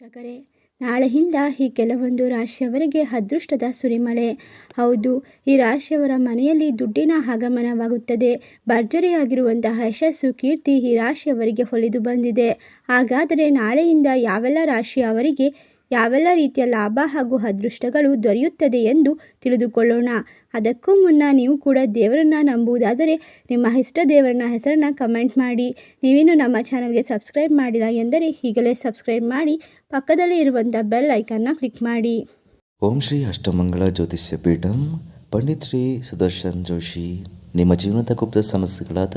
ವೀಕ್ಷಕರೇ, ನಾಳೆಯಿಂದ ಈ ಕೆಲವೊಂದು ರಾಶಿಯವರಿಗೆ ಅದೃಷ್ಟದ ಸುರಿಮಳೆ. ಹೌದು, ಈ ರಾಶಿಯವರ ಮನೆಯಲ್ಲಿ ದುಡ್ಡಿನ ಆಗಮನವಾಗುತ್ತದೆ. ಭರ್ಜರಿಯಾಗಿರುವಂತಹ ಯಶಸ್ಸು, ಕೀರ್ತಿ ಈ ರಾಶಿಯವರಿಗೆ ಹೊಲಿದು ಬಂದಿದೆ. ಹಾಗಾದರೆ ನಾಳೆಯಿಂದ ಯಾವೆಲ್ಲ ರಾಶಿಯವರಿಗೆ ಯಾವೆಲ್ಲ ರೀತಿಯ ಲಾಭ ಹಾಗೂ ಅದೃಷ್ಟಗಳು ದೊರೆಯುತ್ತದೆ ಎಂದು ತಿಳಿದುಕೊಳ್ಳೋಣ. ಅದಕ್ಕೂ ಮುನ್ನ ನೀವು ಕೂಡ ದೇವರನ್ನು ನಂಬುವುದಾದರೆ ನಿಮ್ಮ ಇಷ್ಟ ದೇವರನ್ನ ಹೆಸರನ್ನು ಕಮೆಂಟ್ ಮಾಡಿ. ನೀವೇನು ನಮ್ಮ ಚಾನಲ್ಗೆ ಸಬ್ಸ್ಕ್ರೈಬ್ ಮಾಡಿಲ್ಲ ಎಂದರೆ ಈಗಲೇ ಸಬ್ಸ್ಕ್ರೈಬ್ ಮಾಡಿ. ಪಕ್ಕದಲ್ಲಿ ಇರುವಂಥ ಬೆಲ್ ಐಕನ್ನ ಕ್ಲಿಕ್ ಮಾಡಿ. ಓಂ ಶ್ರೀ ಅಷ್ಟಮಂಗಳ ಜ್ಯೋತಿಷ್ಯ ಪೀಠಂ, ಪಂಡಿತ್ ಶ್ರೀ ಸುದರ್ಶನ್ ಜೋಶಿ. ನಿಮ್ಮ ಜೀವನದ ಗುಪ್ತ ಸಮಸ್ಯೆಗಳಾದ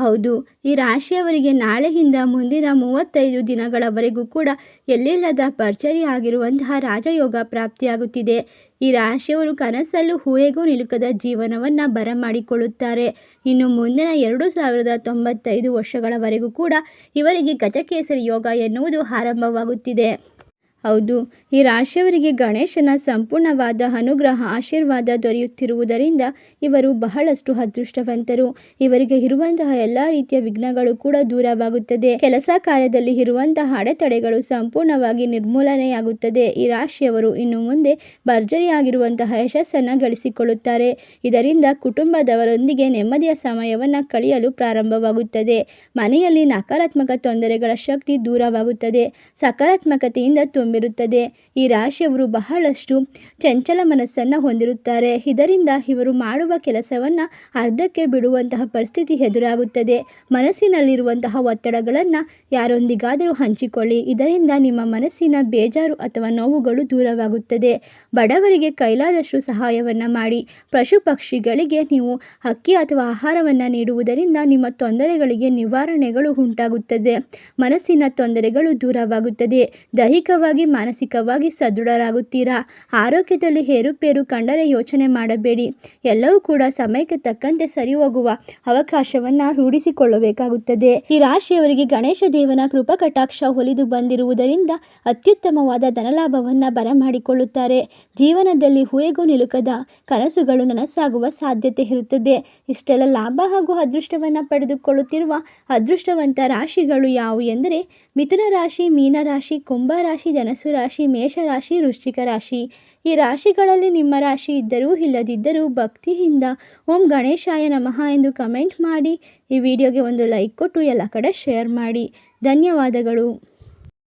ಹೌದು, ಈ ರಾಶಿಯವರಿಗೆ ನಾಳೆಯಿಂದ ಮುಂದಿನ ಮೂವತ್ತೈದು ದಿನಗಳವರೆಗೂ ಕೂಡ ಎಲ್ಲಿಲ್ಲದ ಭರ್ಜರಿ ಆಗಿರುವಂತಹ ರಾಜಯೋಗ ಪ್ರಾಪ್ತಿಯಾಗುತ್ತಿದೆ. ಈ ರಾಶಿಯವರು ಕನಸಲ್ಲೂ ಹೂವೆಗೂ ನಿಲುಕದ ಜೀವನವನ್ನು ಬರಮಾಡಿಕೊಳ್ಳುತ್ತಾರೆ. ಇನ್ನು ಮುಂದಿನ ಎರಡು ಸಾವಿರದ ತೊಂಬತ್ತೈದು ವರ್ಷಗಳವರೆಗೂ ಕೂಡ ಇವರಿಗೆ ಗಜಕೇಸರಿ ಯೋಗ ಎನ್ನುವುದು ಆರಂಭವಾಗುತ್ತಿದೆ. ಹೌದು, ಈ ರಾಶಿಯವರಿಗೆ ಗಣೇಶನ ಸಂಪೂರ್ಣವಾದ ಅನುಗ್ರಹ, ಆಶೀರ್ವಾದ ದೊರೆಯುತ್ತಿರುವುದರಿಂದ ಇವರು ಬಹಳಷ್ಟು ಅದೃಷ್ಟವಂತರು. ಇವರಿಗೆ ಇರುವಂತಹ ಎಲ್ಲ ರೀತಿಯ ವಿಘ್ನಗಳು ಕೂಡ ದೂರವಾಗುತ್ತದೆ. ಕೆಲಸ ಕಾರ್ಯದಲ್ಲಿ ಇರುವಂತಹ ಅಡೆತಡೆಗಳು ಸಂಪೂರ್ಣವಾಗಿ ನಿರ್ಮೂಲನೆಯಾಗುತ್ತದೆ. ಈ ರಾಶಿಯವರು ಇನ್ನು ಮುಂದೆ ಭರ್ಜರಿಯಾಗಿರುವಂತಹ ಯಶಸ್ಸನ್ನು ಗಳಿಸಿಕೊಳ್ಳುತ್ತಾರೆ. ಇದರಿಂದ ಕುಟುಂಬದವರೊಂದಿಗೆ ನೆಮ್ಮದಿಯ ಸಮಯವನ್ನು ಕಳೆಯಲು ಪ್ರಾರಂಭವಾಗುತ್ತದೆ. ಮನೆಯಲ್ಲಿ ನಕಾರಾತ್ಮಕ ತೊಂದರೆಗಳ ಶಕ್ತಿ ದೂರವಾಗುತ್ತದೆ. ಸಕಾರಾತ್ಮಕತೆಯಿಂದ ತುಂಬಿರುತ್ತದೆ ಈ ರಾಶಿಯವರು ಬಹಳಷ್ಟು ಚಂಚಲ ಮನಸ್ಸನ್ನು ಹೊಂದಿರುತ್ತಾರೆ. ಇದರಿಂದ ಇವರು ಮಾಡುವ ಕೆಲಸವನ್ನು ಅರ್ಧಕ್ಕೆ ಬಿಡುವಂತಹ ಪರಿಸ್ಥಿತಿ ಎದುರಾಗುತ್ತದೆ. ಮನಸ್ಸಿನಲ್ಲಿರುವಂತಹ ಒತ್ತಡಗಳನ್ನು ಯಾರೊಂದಿಗಾದರೂ ಹಂಚಿಕೊಳ್ಳಿ. ಇದರಿಂದ ನಿಮ್ಮ ಮನಸ್ಸಿನ ಬೇಜಾರು ಅಥವಾ ನೋವುಗಳು ದೂರವಾಗುತ್ತದೆ. ಬಡವರಿಗೆ ಕೈಲಾದಷ್ಟು ಸಹಾಯವನ್ನು ಮಾಡಿ. ಪಶು ಪಕ್ಷಿಗಳಿಗೆ ನೀವು ಅಕ್ಕಿ ಅಥವಾ ಆಹಾರವನ್ನು ನೀಡುವುದರಿಂದ ನಿಮ್ಮ ತೊಂದರೆಗಳಿಗೆ ನಿವಾರಣೆಗಳು ಉಂಟಾಗುತ್ತದೆ. ಮನಸ್ಸಿನ ತೊಂದರೆಗಳು ದೂರವಾಗುತ್ತದೆ. ದೈಹಿಕವಾಗಿ ಮಾನಸಿಕವಾಗಿ ಸದೃಢರಾಗುತ್ತೀರಾ? ಆರೋಗ್ಯದಲ್ಲಿ ಏರುಪೇರು ಕಂಡರೆ ಯೋಚನೆ ಮಾಡಬೇಡಿ. ಎಲ್ಲವೂ ಕೂಡ ಸಮಯಕ್ಕೆ ತಕ್ಕಂತೆ ಸರಿ ಹೋಗುವ ಅವಕಾಶವನ್ನು ರೂಢಿಸಿಕೊಳ್ಳಬೇಕಾಗುತ್ತದೆ. ಈ ರಾಶಿಯವರಿಗೆ ಗಣೇಶ ದೇವನ ಕೃಪಾ ಕಟಾಕ್ಷ ಬಂದಿರುವುದರಿಂದ ಅತ್ಯುತ್ತಮವಾದ ಧನಲಾಭವನ್ನು ಬರಮಾಡಿಕೊಳ್ಳುತ್ತಾರೆ. ಜೀವನದಲ್ಲಿ ಹೂಯೆಗೂ ನಿಲುಕದ ಕನಸುಗಳು ನನಸಾಗುವ ಸಾಧ್ಯತೆ ಇರುತ್ತದೆ. ಇಷ್ಟೆಲ್ಲ ಲಾಭ ಹಾಗೂ ಅದೃಷ್ಟವನ್ನು ಪಡೆದುಕೊಳ್ಳುತ್ತಿರುವ ಅದೃಷ್ಟವಂತ ರಾಶಿಗಳು ಯಾವುವು ಎಂದರೆ ಮಿಥುನ ರಾಶಿ ಮೀನರಾಶಿ ಕುಂಭ ರಾಶಿ ಧನಸು ರಾಶಿ ಮೇಷರಾಶಿ ವೃಶ್ಚಿಕ ರಾಶಿ. ಈ ರಾಶಿಗಳಲ್ಲಿ ನಿಮ್ಮ ರಾಶಿ ಇದ್ದರೂ ಇಲ್ಲದಿದ್ದರೂ ಭಕ್ತಿಯಿಂದ ಓಂ ಗಣೇಶಾಯ ನಮಃ ಎಂದು ಕಮೆಂಟ್ ಮಾಡಿ. ಈ ವಿಡಿಯೋಗೆ ಒಂದು ಲೈಕ್ ಕೊಟ್ಟು ಎಲ್ಲ ಕಡೆ ಶೇರ್ ಮಾಡಿ. ಧನ್ಯವಾದಗಳು.